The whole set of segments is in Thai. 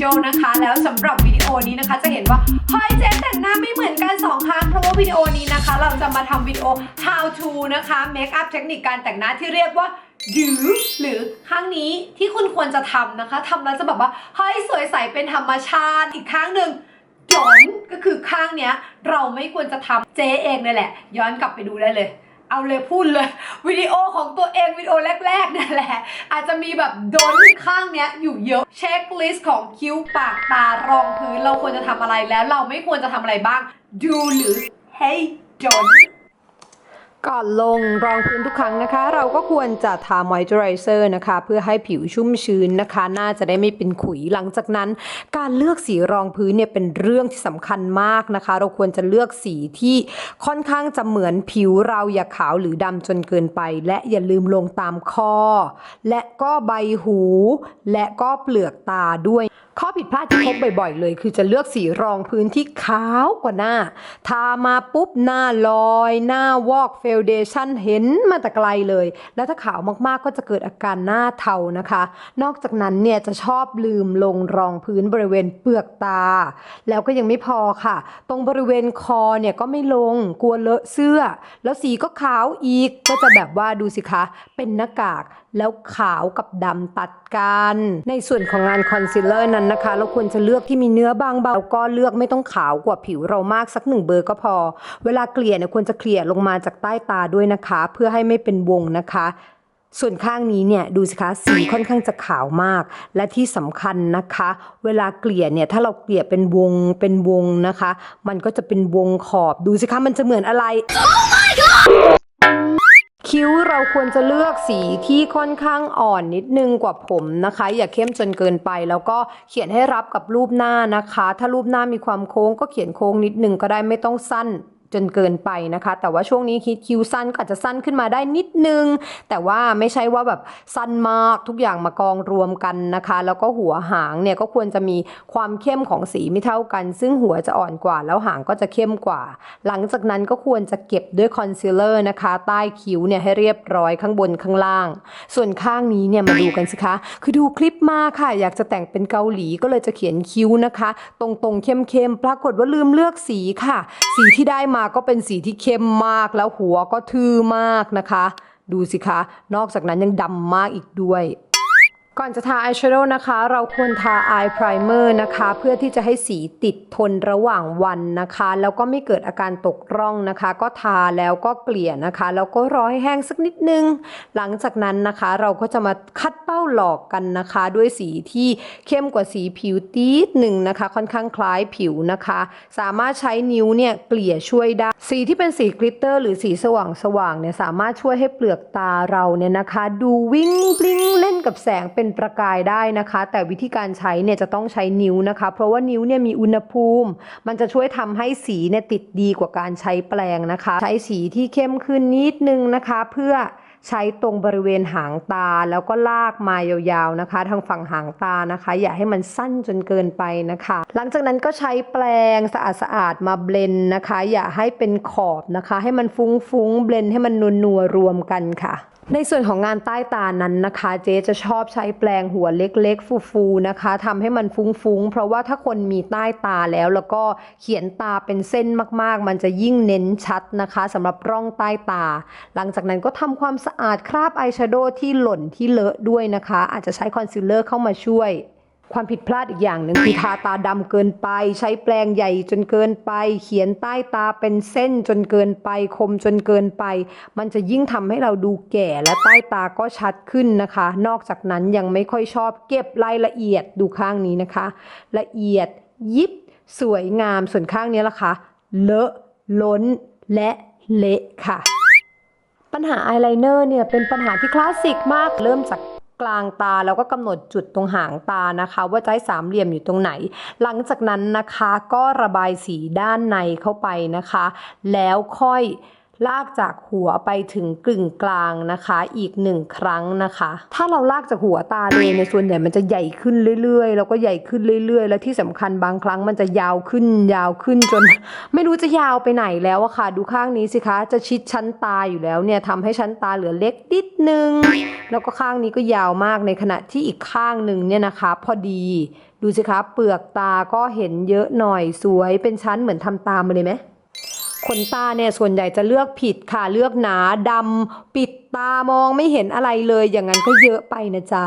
Angel นะคะ แล้วสำหรับวิดีโอนี้นะคะ จะเห็นว่าเฮ้ยเจ๊แต่งหน้าไม่เหมือนกันสองครั้งเพราะว่าวิดีโอนี้นะคะ เราจะมาทำวิดีโอ how to นะคะ make up เทคนิคการแต่งหน้าที่เรียกว่า do หรือข้างนี้ที่คุณควรจะทำนะคะทำแล้วจะแบบว่าเฮ้ยสวยใสเป็นธรรมชาติอีกข้างหนึ่งจอนก็คือข้างเนี้ยเราไม่ควรจะทำเจ๊เองเลยแหละ ย้อนกลับไปดูได้เลย เอาเลยพูดเลยวิดีโอของตัวเองวิดีโอแรกๆนั่นแหละ อาจจะมีแบบโดนข้างเนี้ยอยู่เยอะเช็คลิสต์ของคิ้วปากตารองพื้นเราควรจะทำอะไรแล้วเราไม่ควรจะทำอะไรบ้างดูหรือ hey จอน ก่อนลงรองพื้นทุกครั้งนะคะ เราก็ควรจะทามอยเจอไรเซอร์นะคะ เพื่อให้ผิวชุ่มชื้นนะคะน่าจะได้ไม่เป็นขุยหลังจากนั้น การเลือกสีรองพื้นเนี่ยเป็นเรื่องที่สำคัญมากนะคะ เราควรจะเลือกสีที่ค่อนข้างจะเหมือนผิวเราอย่าขาวหรือดำจนเกินไป และอย่าลืมลงตามคอ และก็ใบหู และก็เปลือกตาด้วยข้อผิดพลาดที่พบบ่อยๆ เลย คือจะเลือกสีรองพื้นที่ขาวกว่าหน้า ทามาปุ๊บหน้าลอย หน้าวอกเฟลเดชันเห็นมาแต่ไกลเลย แล้วถ้าขาวมากๆก็จะเกิดอาการหน้าเทานะคะ นอกจากนั้นเนี่ยจะชอบลืมลงรองพื้นบริเวณเปลือกตา แล้วก็ยังไม่พอค่ะ ตรงบริเวณคอเนี่ยก็ไม่ลงกลัวเลอะเสื้อ แล้วสีก็ขาวอีกก็จะแบบว่าดูสิคะ เป็นหน้ากากแล้วขาวกับดำตัดกัน ในส่วนของงานคอนซีลเลอร์นั้นนะคะ เราควรจะเลือกที่มีเนื้อบางเบาแล้วก็เลือกไม่ต้องขาวกว่าผิวเรามากสักหนึ่งเบอร์ก็พอ เวลาเกลี่ยเนี่ยควรจะเกลี่ยลงมาจากใต้ตาด้วยนะคะ เพื่อให้ไม่เป็นวงนะคะ ส่วนข้างนี้เนี่ยดูสิคะสีค่อนข้างจะขาวมาก และที่สำคัญนะคะ เวลาเกลี่ยเนี่ยถ้าเราเกลี่ยเป็นวงเป็นวงนะคะ มันก็จะเป็นวงขอบดูสิคะมันจะเหมือนอะไรคิ้วเราควรจะเลือกสีที่ค่อนข้างอ่อนนิดนึงกว่าผมนะคะ อย่าเข้มจนเกินไป แล้วก็เขียนให้รับกับรูปหน้านะคะ ถ้ารูปหน้ามีความโค้งก็เขียนโค้งนิดนึงก็ได้ไม่ต้องสั้น จนเกินไปนะคะ แต่ว่าช่วงนี้คิดคิ้วสั้นก็อาจจะสั้นขึ้นมาได้นิดนึง แต่ว่าไม่ใช่ว่าแบบสั้นมากทุกอย่างมากองรวมกันนะคะ แล้วก็หัวหางเนี่ยก็ควรจะมีความเข้มของสีไม่เท่ากัน ซึ่งหัวจะอ่อนกว่าแล้วหางก็จะเข้มกว่า หลังจากนั้นก็ควรจะเก็บด้วยคอนซีลเลอร์นะคะ ใต้คิ้วเนี่ยให้เรียบร้อยข้างบนข้างล่าง ส่วนข้างนี้เนี่ยมาดูกันสิคะ คือดูคลิปมาค่ะ อยากจะแต่งเป็นเกาหลีก็เลยจะเขียนคิ้วนะคะ ตรงๆเข้มๆปรากฏว่าลืมเลือกสีค่ะ สีที่ได้มาก็เป็นสีที่เข้มมากแล้วหัวก็ทื่อมากนะคะ ดูสิคะ นอกจากนั้นยังดำมากอีกด้วย ก่อนจะทาอายแชโดว์นะคะ เราควรทาอายไพรเมอร์นะคะ เพื่อที่จะให้สีติดทนระหว่างวันนะคะ แล้วก็ไม่เกิดอาการตกร่องนะคะ ก็ทาแล้วก็เกลี่ยนะคะ แล้วก็รอให้แห้งสักนิดนึง หลังจากนั้นนะคะ เราก็จะมาคัดเป้าหลอกกันนะคะ ด้วยสีที่เข้มกว่าสีผิวตีดหนึ่งนะคะ ค่อนข้างคล้ายผิวนะคะ สามารถใช้นิ้วเนี่ยเกลี่ยช่วยได้ สีที่เป็นสีกลิตเตอร์ หรือสีสว่างสว่างๆเนี่ยสามารถช่วยให้เปลือกตาเราเนี่ยนะคะ ดูวิ่งบลิงเล่นกับแสงเป็นประกายได้นะคะ แต่วิธีการใช้เนี่ยจะต้องใช้นิ้วนะคะ เพราะว่านิ้วเนี่ยมีอุณหภูมิ มันจะช่วยทำให้สีเนี่ยติดดีกว่าการใช้แปรงนะคะ ใช้สีที่เข้มขึ้นนิดนึงนะคะ เพื่อใช้ตรงบริเวณหางตาแล้วก็ลากมายาวๆนะคะ ทางฝั่งหางตานะคะ อย่าให้มันสั้นจนเกินไปนะคะ หลังจากนั้นก็ใช้แปรงสะอาดๆมาเบลนนะคะ อย่าให้เป็นขอบนะคะ ให้มันฟุ้งๆเบลนให้มันนัวๆรวมกันค่ะ ในส่วนของงานใต้ตานั้นนะคะ เจ๊จะชอบใช้แปรงหัวเล็กๆ ฟูๆนะคะทำให้มันฟุ้งๆ เพราะว่าถ้าคนมีใต้ตาแล้วแล้วก็เขียนตาเป็นเส้นมากๆ มันจะยิ่งเน้นชัดนะคะสำหรับร่องใต้ตา หลังจากนั้นก็ทำความสะอาดคราบอายแชโดว์ที่หล่นที่เลอะด้วยนะคะ อาจจะใช้คอนซีลเลอร์เข้ามาช่วย ความผิดพลาดอีกอย่างหนึ่งคือทาตาดำเกินไป ใช้แปรงใหญ่จนเกินไป เขียนใต้ตาเป็นเส้นจนเกินไป คมจนเกินไป มันจะยิ่งทำให้เราดูแก่และใต้ตาก็ชัดขึ้นนะคะ นอกจากนั้นยังไม่ค่อยชอบเก็บรายละเอียดดูข้างนี้นะคะ ละเอียดยิบสวยงามส่วนข้างนี้ล่ะคะ เลอะล้นและเละค่ะ ปัญหาอายไลเนอร์เนี่ยเป็นปัญหาที่คลาสสิกมากเริ่มจาก กลางตาแล้วก็กำหนดจุดตรงหางตานะคะ ว่าจะให้สามเหลี่ยมอยู่ตรงไหน หลังจากนั้นนะคะก็ระบายสีด้านในเข้าไปนะคะ แล้วค่อย ลากจากหัวไปถึงกึ่งกลางนะคะ อีกหนึ่งครั้งนะคะ ถ้าเราลากจากหัวตาเลยในส่วนใหญ่มันจะใหญ่ขึ้นเรื่อยๆ แล้วก็ใหญ่ขึ้นเรื่อยๆ แล้วที่สำคัญบางครั้งมันจะยาวขึ้น ยาวขึ้นจน ไม่รู้จะยาวไปไหนแล้วอะค่ะ ดูข้างนี้สิคะจะชิดชั้นตาอยู่แล้วเนี่ยทำให้ชั้นตาเหลือเล็กนิดนึง แล้วก็ข้างนี้ก็ยาวมากในขณะที่อีกข้างหนึ่งเนี่ยนะคะ พอดี ดูสิคะเปลือกตาก็เห็นเยอะหน่อยสวยเป็นชั้นเหมือนทำตามมาเลยไหม ขนตาเนี่ยส่วนใหญ่จะเลือกผิดค่ะเลือกหนาดำปิดตามองไม่เห็นอะไรเลยอย่างนั้นก็เยอะไปนะจ๊ะ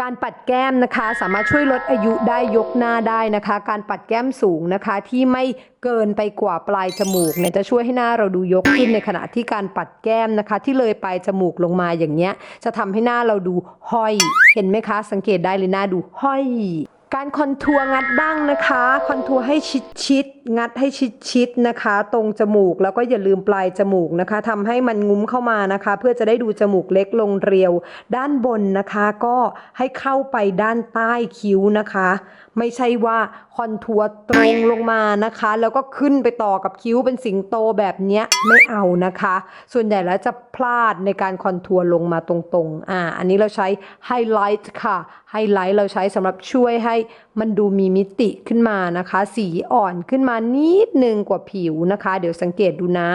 การปัดแก้มนะคะสามารถช่วยลดอายุได้ยกหน้าได้นะคะ การปัดแก้มสูงนะคะ ที่ไม่เกินไปกว่าปลายจมูกเนี่ยจะช่วยให้หน้าเราดูยกขึ้นในขณะที่การปัดแก้มนะคะ ที่เลยปลายจมูกลงมาอย่างเงี้ย จะทำให้หน้าเราดูห้อย เห็นไหมคะ สังเกตได้เลยหน้าดูห้อย การคอนทัวร์งัดดั้งนะคะ คอนทัวร์ให้ชิดชิด งัดให้ชิดๆนะคะ ตรงจมูกแล้วก็อย่าลืมปลายจมูกนะคะทำให้มันงุ้มเข้ามานะคะ เพื่อจะได้ดูจมูกเล็กลงเรียว ด้านบนนะคะ ก็ให้เข้าไปด้านใต้คิ้วนะคะ ไม่ใช่ว่าคอนทัวร์ตรงลงมานะคะ แล้วก็ขึ้นไปต่อกับคิ้วเป็นสิงโตแบบเนี้ยไม่เอานะคะ ส่วนใหญ่แล้วจะพลาดในการคอนทัวร์ลงมาตรงๆอ่าอันนี้เราใช้ไฮไลท์ค่ะไฮไลท์เราใช้สำหรับช่วยให้มันดูมีมิติขึ้นมานะคะ สีอ่อนขึ้นมานิดนึงกว่าผิวนะคะ เดี๋ยวสังเกตดูนะ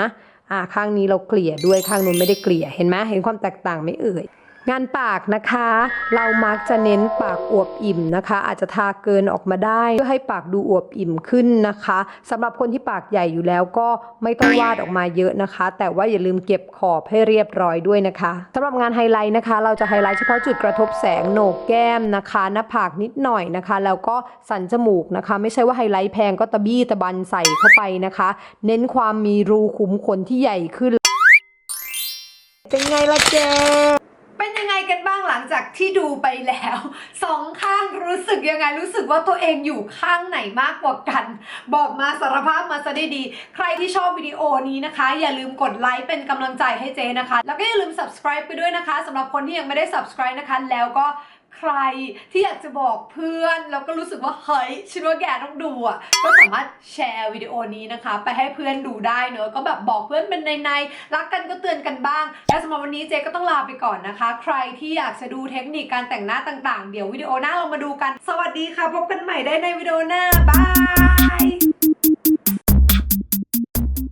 อ่าข้างนี้เราเกลี่ยด้วยข้างนู้นไม่ได้เกลี่ยเห็นไหมเห็นความแตกต่างไหม่เอ่ย งานปากนะคะ เรามักจะเน้นปากอวบอิ่มนะคะ อาจจะทาเกินออกมาได้เพื่อให้ปากดูอวบอิ่มขึ้นนะคะสำหรับคนที่ปากใหญ่อยู่แล้วก็ไม่ต้องวาดออกมาเยอะนะคะ แต่ว่าอย่าลืมเก็บขอบให้เรียบร้อยด้วยนะคะสำหรับงานไฮไลท์นะคะ เราจะไฮไลท์เฉพาะจุดกระทบแสงโหนกแก้มนะคะหน้าผากนิดหน่อยนะคะ แล้วก็สันจมูกนะคะ ไม่ใช่ว่าไฮไลท์แพงก็ตะบี้ตะบันใส่เข้าไปนะคะ เน้นความมีรูขุมขนที่ใหญ่ขึ้น เป็นไงล่ะเจ๊ เป็นยังไงกันบ้างหลังจากที่ดูไปแล้วสองข้างรู้สึกยังไงรู้สึกว่าตัวเองอยู่ข้างไหนมากกว่ากัน บอกมาสารภาพมาซะได้ดี ใครที่ชอบวิดีโอนี้นะคะ อย่าลืมกดไลค์เป็นกำลังใจให้เจนะคะ แล้วก็อย่าลืม subscribe ไปด้วยนะคะสำหรับคนที่ยังไม่ได้ subscribe นะคะ แล้วก็ ใครที่อยากจะบอกเพื่อน แล้วก็รู้สึกว่าเฮ้ยฉันว่าแกต้องดูอะก็สามารถแชร์วิดีโอนี้นะคะ ไปให้เพื่อนดูได้เนอะก็แบบบอกเพื่อนเป็นในในรักกันก็เตือนกันบ้าง และสำหรับวันนี้เจ๊ก็ต้องลาไปก่อนนะคะ ใครที่อยากจะดูเทคนิคการแต่งหน้าต่างๆ เดี๋ยววิดีโอหน้าเรามาดูกัน สวัสดีค่ะ พบกันใหม่ได้ในวิดีโอหน้าบาย